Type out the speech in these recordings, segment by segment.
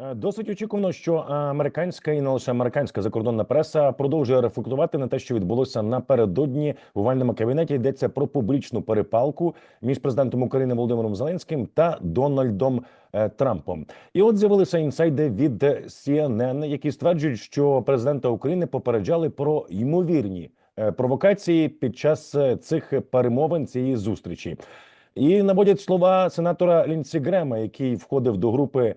Е, Досить очікувано, що американська і не лише американська закордонна преса продовжує рефлектувати на те, що відбулося напередодні в овальному кабінеті. Йдеться про публічну перепалку між президентом України Володимиром Зеленським та Дональдом е, Трампом. І от з'явилися інсайди від CNN, які стверджують, що президента України попереджали про ймовірні е, провокації під час е, цих перемовин цієї зустрічі. І наводять слова сенатора Лінсі Грема, який входив до групи е,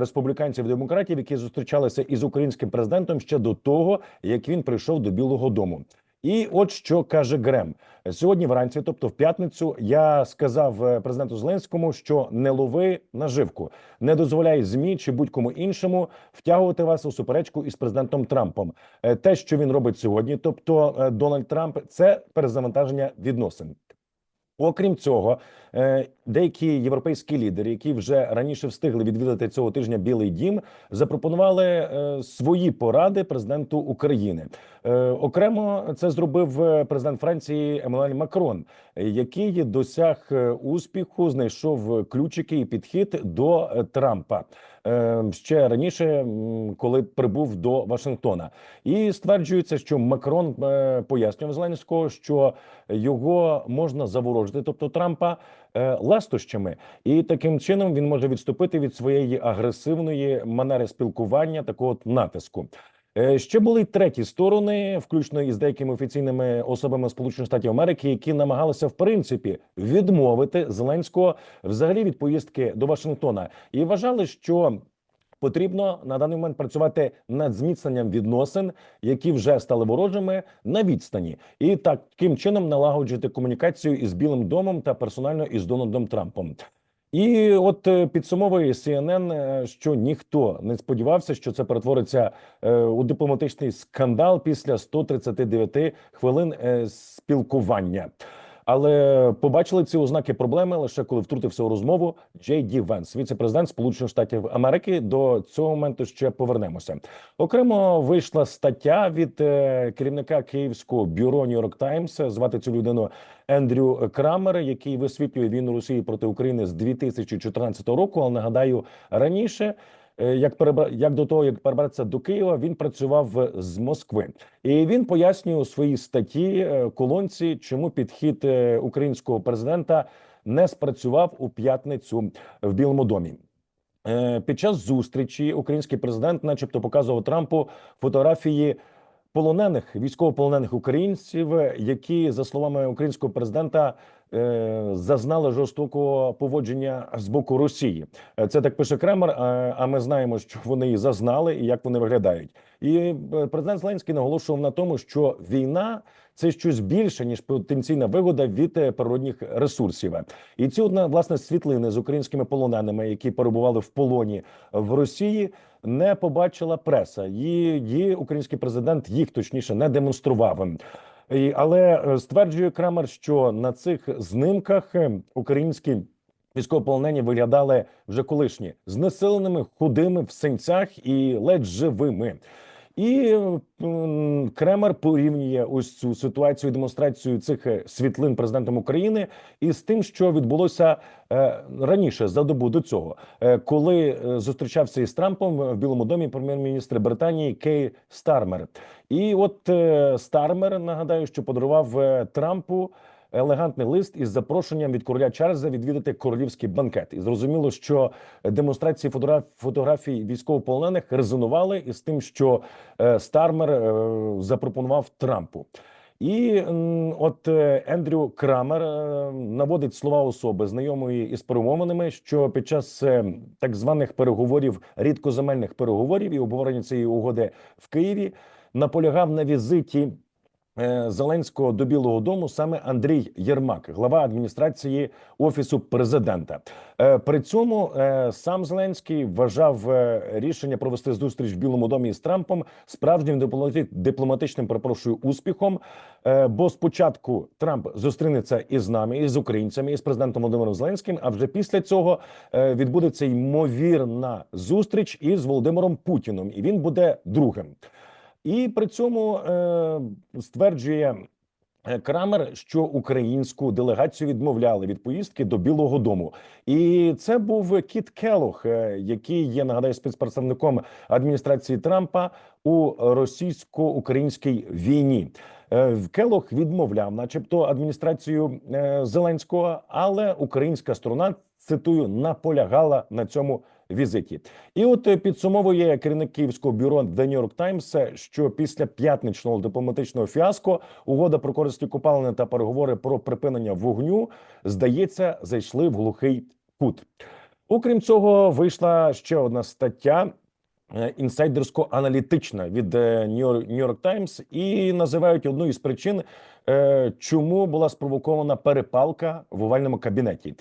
республіканців демократів, які зустрічалися із українським президентом ще до того, як він прийшов до Білого Дому. І от що каже Грем сьогодні. Вранці, тобто в п'ятницю, я сказав е, президенту Зеленському, що не лови наживку, не дозволяй змі чи будь-кому іншому втягувати вас у суперечку із президентом Трампом. Е, Те, що він робить сьогодні, тобто е, Дональд Трамп, це перезавантаження відносин. Окрім цього, е, деякі європейські лідери, які вже раніше встигли відвідати цього тижня Білий Дім, запропонували е, свої поради президенту України. Е, Окремо це зробив президент Франції Еммануель Макрон, який досяг успіху, знайшов ключики і підхід до Трампа. Е, Ще раніше, коли прибув до Вашингтона, і стверджується, що Макрон е, пояснював Зеленського, що його можна заворожити, тобто Трампа, Ластощами, і таким чином він може відступити від своєї агресивної манери спілкування, такого натиску. Е, Ще були треті сторони, включно із деякими офіційними особами Сполучених Штатів Америки, які намагалися в принципі відмовити Зеленського взагалі від поїздки до Вашингтона, і вважали, що потрібно на даний момент працювати над зміцненням відносин, які вже стали ворожими на відстані, і таким чином налагоджувати комунікацію із Білим домом та персонально із Дональдом Трампом. І от е, підсумовує CNN, е, що ніхто не сподівався, що це перетвориться е, у дипломатичний скандал після 139 хвилин спілкування. Але побачили ці ознаки проблеми лише коли втрутився у розмову Джей Ді Венс, віце-президент Сполучених Штатів Америки. До цього моменту ще повернемося. Окремо вийшла стаття від е, керівника київського бюро Нью-Йорк Таймс. Звати цю людину Ендрю Крамер, який висвітлює війну Росії проти України з 2014 року. Але нагадаю, раніше. Е, Як перебра... як до того, як перебратися до Києва, він працював з Москви, і він пояснює у своїй статті е, колонці, чому підхід е, українського президента не спрацював у п'ятницю в Білому домі. Під час зустрічі український президент, начебто, показував Трампу фотографії полонених військовополонених українців, які, за словами українського президента, зазнали жорстокого поводження з боку Росії. Е, Це так пише Кремер. а- А ми знаємо, що вони і зазнали, і як вони виглядають. І е, президент Зеленський наголошував на тому, що війна це щось більше ніж потенційна вигода від е, природних ресурсів. І ці одна власне світлини з українськими полоненими, які перебували в полоні в Росії, не побачила преса. Її, її український президент їх точніше не демонстрував. Але е, стверджує Крамер, що на цих знимках е, українські військовополонені виглядали вже колишні знесиленими, худими в синцях і ледь живими. І Кремер порівнює ось цю ситуацію, демонстрацію цих е, світлин президентом України із тим, що відбулося е, раніше за добу до цього, е, коли зустрічався із Трампом в Білому домі прем'єр-міністр Британії Кей Стармер. І от Стармер нагадаю, що подарував Трампу. Елегантний лист із запрошенням від короля Чарльза відвідати королівський банкет, і зрозуміло, що демонстрації фотограф... фотографій військовополонених резонували із тим, що е, Стармер е, запропонував Трампу. І от е, Ендрю Крамер наводить слова особи, знайомої із перемовинами, що під час так званих переговорів, рідкоземельних переговорів і обговорення цієї угоди в Києві наполягав на візиті Зеленського до Білого Дому саме Андрій Єрмак, глава адміністрації офісу президента. Е, При цьому е, сам Зеленський вважав е, рішення провести зустріч в Білому домі з Трампом справжнім дипломати- дипломатичним перепрошую успіхом. Е, Бо спочатку Трамп зустрінеться із нами, із українцями, із президентом Володимиром Зеленським. А вже після цього е, відбудеться ймовірна зустріч із Володимиром Путіном, і він буде другим. І при цьому е, стверджує е, Крамер, що українську делегацію відмовляли від поїздки до Білого Дому, і це був Кіт Келох, е, який є нагадаю спецпредставником адміністрації Трампа у російсько-українській війні. Е, Келох відмовляв, начебто, адміністрацію Зеленського, але українська сторона цитую наполягала на цьому візиті. І от е, підсумовує керівник київського бюро The New York Times, що після п'ятничного дипломатичного фіаско угода про користі купалини та переговори про припинення вогню здається зайшли в глухий кут. Окрім цього, вийшла ще одна стаття. е, Інсайдерсько-аналітична від е, New York- Times і називають одну із причин, е, чому була спровокована перепалка в овальному кабінеті.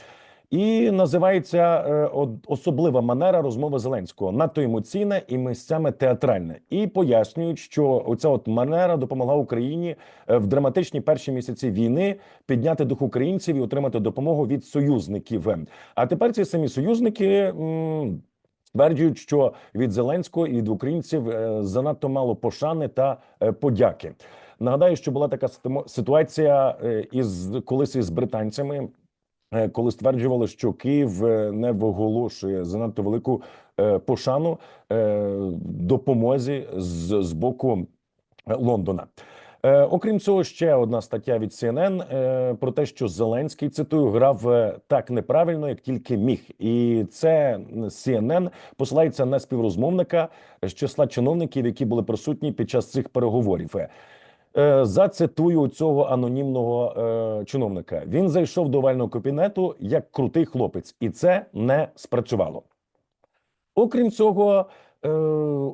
І називається е, особлива манера розмови Зеленського надто емоційна і місцями театральна. І пояснюють, що оця от манера допомогла Україні е, в драматичні перші місяці війни підняти дух українців і отримати допомогу від союзників. А тепер ці самі союзники. Стверджують, що від Зеленського і від українців е, занадто мало пошани та подяки. Нагадаю, що була така ситуація із колись із британцями, коли стверджували, що Київ е, не виголошує занадто велику е, пошану е, допомозі з, з боку е, Лондона. Е, окрім цього, ще одна стаття від CNN е, про те, що Зеленський цитую грав е, так неправильно, як тільки міг, і це CNN посилається на співрозмовника з числа чиновників, які були присутні під час цих переговорів. Е, Зацитую цього анонімного е, чиновника. Він зайшов до овального кабінету як крутий хлопець, і це не спрацювало. Окрім цього,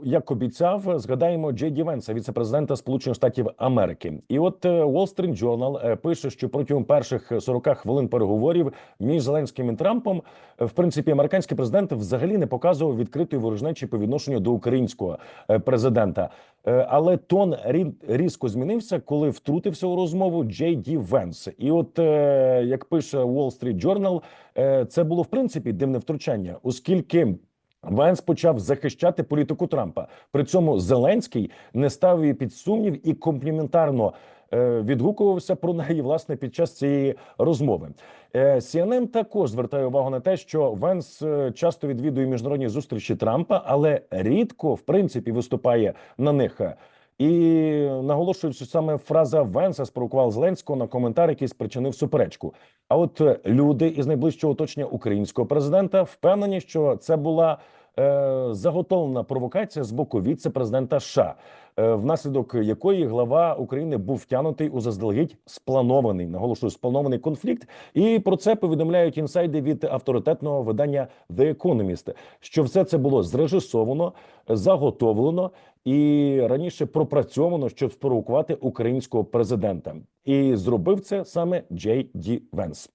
як обіцяв, згадаємо Джей Ді Венса, віце-президента Сполучених Штатів Америки. І от е, Wall Street Journal е, пише, що протягом перших 40 хвилин переговорів між Зеленським і Трампом, е, в принципі, американський президент взагалі не показував відкритої ворожнечі по відношенню до українського е, президента. Е, Але тон рі- різко змінився, коли втрутився у розмову Джей Ді Венс. І от е, як пише Wall Street Journal, е, це було в принципі дивне втручання, оскільки. Венс почав захищати політику Трампа. При цьому Зеленський не ставив її під сумнів і компліментарно е, відгукувався про неї власне під час цієї розмови. Е, CNN також звертає увагу на те, що Венс е, часто відвідує міжнародні зустрічі Трампа, але рідко в принципі виступає на них. І наголошують, що саме фраза Венса спровокувала Зеленського на коментар, який спричинив суперечку. А от е, люди із найближчого оточення українського президента впевнені, що це була е, заготовлена провокація з боку віце-президента США, е, внаслідок якої глава України був втягнутий у заздалегідь спланований, наголошую, спланований конфлікт. І про це повідомляють інсайди від авторитетного видання The Economist, що все це було зрежисовано, заготовлено і раніше пропрацьовано, щоб спровокувати українського президента. І зробив це саме Джей Ді Венс.